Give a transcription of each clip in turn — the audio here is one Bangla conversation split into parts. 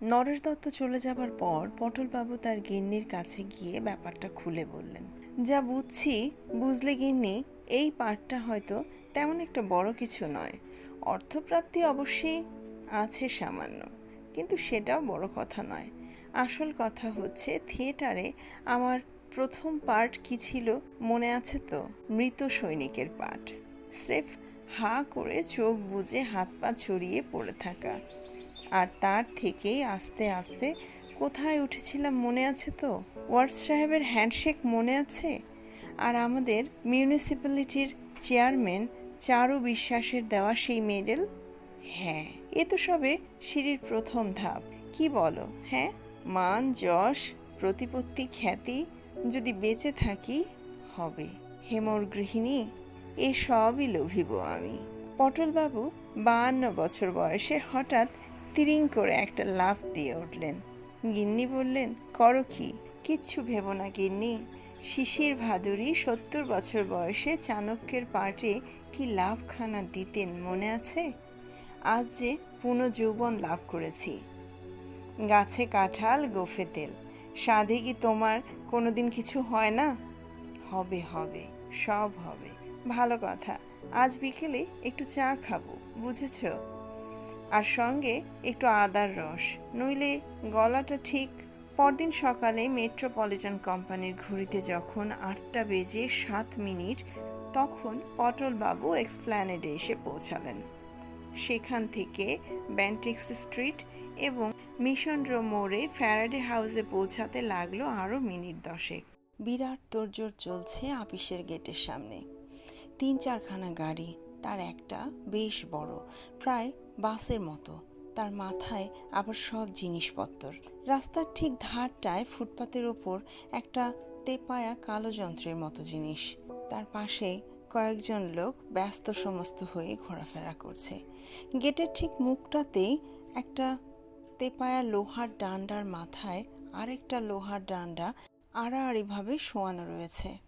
নরেশ দত্ত চলে যাবার পর পটলবাবু তার গিন্নির কাছে গিয়ে ব্যাপারটা খুলে বললেন, যা বুঝছি, বুঝলে গিন্নি, এই পার্টটা হয়তো তেমন একটা বড় কিছু নয়। অর্থপ্রাপ্তি অবশ্যই আছে সামান্য, কিন্তু সেটাও বড় কথা নয়। আসল কথা হচ্ছে, থিয়েটারে আমার প্রথম পার্ট কি ছিল মনে আছে তো? মৃত সৈনিকের পার্ট স্রেফ হা করে চোখ বুজে হাত পা ছড়িয়ে পড়ে থাকা। আর তার থেকেই আস্তে আস্তে কোথায় উঠেছিলাম মনে আছে তো? ওয়ার্ড সাহেবের হ্যান্ডশেক মনে আছে? আর আমাদের মিউনিসিপ্যালিটির চেয়ারম্যান চারু বিশ্বাসের দেওয়া সেই মেডেল? হ্যাঁ এ তো সবে সিঁড়ির প্রথম ধাপ। কি বলো হ্যাঁ? মান, যশ, প্রতিপত্তি, খ্যাতি যদি বেঁচে থাকি, হবে। হেমর গৃহিণী, এ সবই লোভিব আমি। পটলবাবু বাহান্ন বছর বয়সে হঠাৎ তিরিং করে একটা লাফ দিয়ে উঠলেন। গিন্নি বললেন, করো কি? কিচ্ছু ভেবো না গিন্নি। শিশির ভাদুরী সত্তর বছর বয়সে চাণক্যের পার্টে কি লাভখানা দিতেন মনে আছে? আজ যে পুনঃযৌবন লাভ করেছি। গাছে কাঁঠাল, গোফে তেল। সাধে কি তোমার কোনোদিন কিছু হয় না? হবে হবে, সব হবে। ভালো কথা। আজ বিকেলে একটু চা খাব, বুঝেছ? আর সঙ্গে একটু আদার রস। নইলে গলাটা ঠিক পরদিন সকালে মেট্রোপলিটন কোম্পানির ঘড়িতে যখন আটটা বেজে সাত মিনিট, তখন পটলবাবু এক্সপ্ল্যানেডে এসে পৌঁছালেন। সেখান থেকে ব্যান্টিক্স স্ট্রিট এবং মিশন রো মোড়ে ফ্যারাডে হাউসে পৌঁছাতে লাগল আরও মিনিট দশেক। বিরাট তোড়জোড় চলছে আপিসের গেটের সামনে। তিন চারখানা গাড়ি তার একটা বেশ বড়, প্রায় বাসের মতো। তার মাথায় আবার সব জিনিসপত্র রাস্তার ঠিক ধারটায় ফুটপাতের ওপর একটা তেপায়া কালো যন্ত্রের মতো জিনিস। তার পাশে কয়েকজন লোক ব্যস্ত সমস্ত হয়ে ঘোরাফেরা করছে। গেটের ঠিক মুখটাতেই একটা তেপায়া লোহার ডান্ডার মাথায় আরেকটা লোহার ডান্ডা আড়াআড়িভাবে শোয়ানো রয়েছে।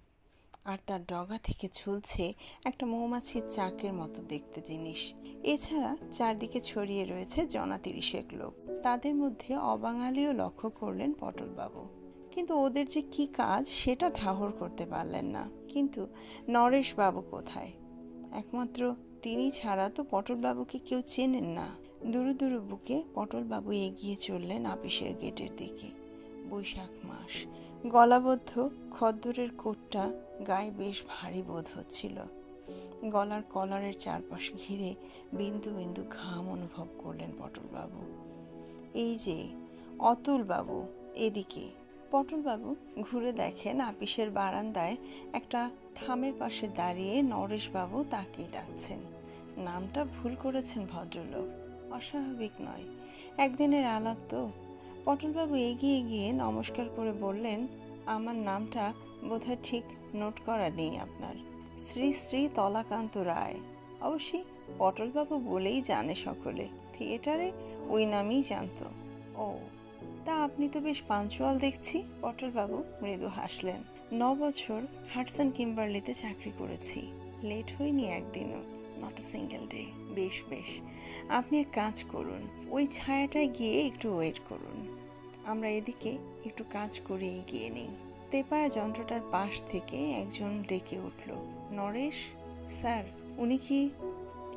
আর তার ডগা থেকে ঝুলছে একটা মৌমাছির চাকের মতো দেখতে জিনিস। এছাড়া চারদিকে ছড়িয়ে রয়েছে জনা তিরিশেক লোক। তাদের মধ্যে অবাঙালিও লক্ষ্য করলেন পটলবাবু। কিন্তু ওদের যে কি কাজ, সেটা ঠাহর করতে পারলেন না। কিন্তু নরেশবাবু কোথায়? একমাত্র তিনি ছাড়া তো পটলবাবুকে কেউ চেনেন না। দুরু দুরু বুকে পটলবাবু এগিয়ে চললেন আপিসের গেটের দিকে। বৈশাখ মাস। গলাবদ্ধ খদ্দরের কোটটা গায়ে বেশ ভারী বোধ হচ্ছিল। গলার কলারের চারপাশ ঘিরে বিন্দু বিন্দু ঘাম অনুভব করলেন পটলবাবু। এই যে, অতুলবাবু, এদিকে। পটলবাবু ঘুরে দেখেন আপিসের বারান্দায় একটা থামের পাশে দাঁড়িয়ে নরেশবাবু তাকেই ডাকছেন। নামটা ভুল করেছেন ভদ্রলোক। অস্বাভাবিক নয়। একদিনের আলাপ তো পটলবাবু এগিয়ে গিয়ে নমস্কার করে বললেন, আমার নামটা বোধহয় ঠিক নোট করা নেই আপনার। শ্রী শ্রী তলাকান্ত রায়। অবশ্যই পটলবাবু বলেই জানে সকলে। থিয়েটারে ওই নামই জানতো। ও, তা আপনি তো বেশ পাঞ্চুয়াল দেখছি, পটলবাবু মৃদু হাসলেন। ন বছর হাটসন কিম্বার্লিতে চাকরি করেছি। লেট হয়নি একদিনও নট সিঙ্গেল ডে বেশ বেশ। আপনি এক কাজ করুন, ওই ছায়াটায় গিয়ে একটু ওয়েট করুন। আমরা এদিকে একটু কাজ করে এগিয়ে নিই। তেপায়া যন্ত্রটার পাশ থেকে একজন ডেকে উঠল। নরেশ, স্যার, উনি কি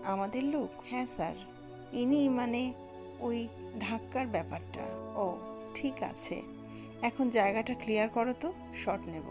আমাদের লোক? হ্যাঁ স্যার। ইনি মানে ওই ধাক্কার ব্যাপারটা। ও, ঠিক আছে। এখন জায়গাটা ক্লিয়ার করো তো, শট নেব।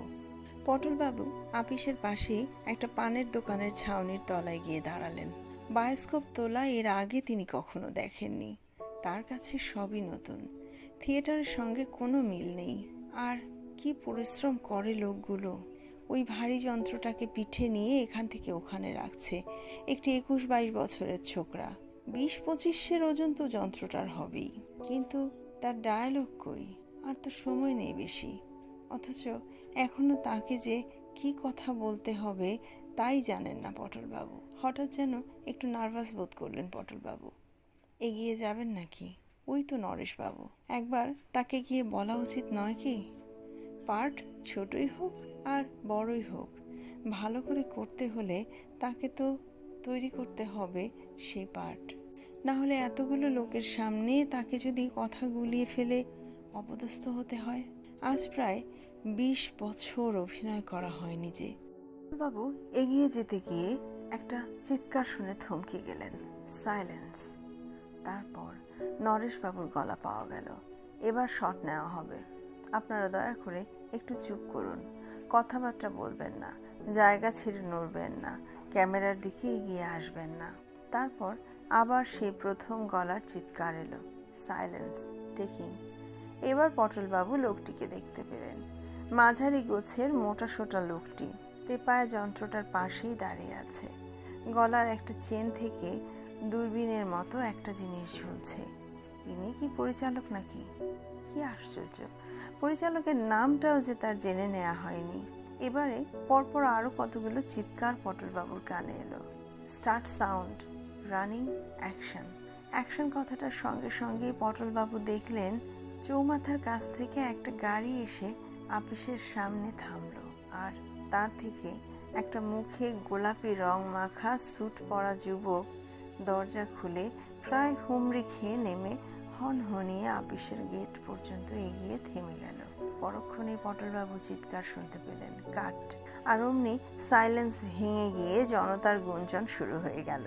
পটলবাবু আপিসের পাশেই একটা পানের দোকানের ছাউনির তলায় গিয়ে দাঁড়ালেন। বায়োস্কোপ তোলা এর আগে তিনি কখনো দেখেননি। তার কাছে সবই নতুন। থিয়েটারের সঙ্গে কোনো মিল নেই। আর কি পরিশ্রম করে লোকগুলো। ওই ভারী যন্ত্রটাকে পিঠে নিয়ে এখান থেকে ওখানে রাখছে। একটি একুশ বাইশ বছরের ছোকরা। বিশ পঁচিশের ওজন তো যন্ত্রটার হবেই। কিন্তু তার ডায়ালগ কই? আর তো সময় নেই বেশি। অথচ এখনও তাকে যে কি কথা বলতে হবে তাই জানেন না পটলবাবু। হঠাৎ যেন একটু নার্ভাস বোধ করলেন পটলবাবু। এগিয়ে যাবেন নাকি? ওই তো নরেশবাবু, একবার তাকে গিয়ে বলা উচিত নয় কি? পার্ট ছোটই হোক আর বড়ই হোক, ভালো করে করতে হলে তাকে তো তৈরি করতে হবে সেই পার্ট। না হলে এতগুলো লোকের সামনে তাকে যদি কথা গুলিয়ে ফেলে অপদস্থ হতে হয়। আজ প্রায় বিশ বছর অভিনয় করা হয়নি যে। বাবু এগিয়ে যেতে গিয়ে একটা চিৎকার শুনে থমকে গেলেন। সাইলেন্স। তারপর নরেশবাবুর গলা পাওয়া গেল। এবার শট নেওয়া হবে। আপনারা দয়া করে একটু চুপ করুন। কথাবার্তা বলবেন না, জায়গা ছেড়ে নড়বেন না, ক্যামেরার দিকে এগিয়ে আসবেন না। তারপর আবার সেই প্রথম গলার চিৎকার এলো সাইলেন্স টেকিং এবার পটলবাবু লোকটিকে দেখতে পেলেন। মাঝারি গোছের মোটা সোটা লোকটি, তেপায়া যন্ত্রটার পাশেই দাঁড়িয়ে আছে। গলার একটা চেন থেকে দূরবীনের মতো একটা জিনিস ঝুলছে। ইনি কি পরিচালক নাকি? কি আশ্চর্য। পরিচালকের নামটাও যে তার জেনে নেওয়া হয়নি। এবারে পরপর আরও কতগুলো চিৎকার পটলবাবুর কানে এলো। Start sound, running action. Action কথাটার সঙ্গে সঙ্গেই পটলবাবু দেখলেন, চৌমাথার কাছ থেকে একটা গাড়ি এসে আপিসের সামনে থামলো। আর তার থেকে একটা মুখে গোলাপি রং মাখা স্যুট পরা যুবক দরজা খুলে প্রায় হুমড়ি খেয়ে নেমে হনহনিয়ে আপিসের গেট পর্যন্ত এগিয়ে থেমে গেল। পরক্ষণে পটলবাবু চিৎকার শুনতে পেলেন। কাট আর অমনি সাইলেন্স ভেঙে গিয়ে জনতার গুঞ্জন শুরু হয়ে গেল।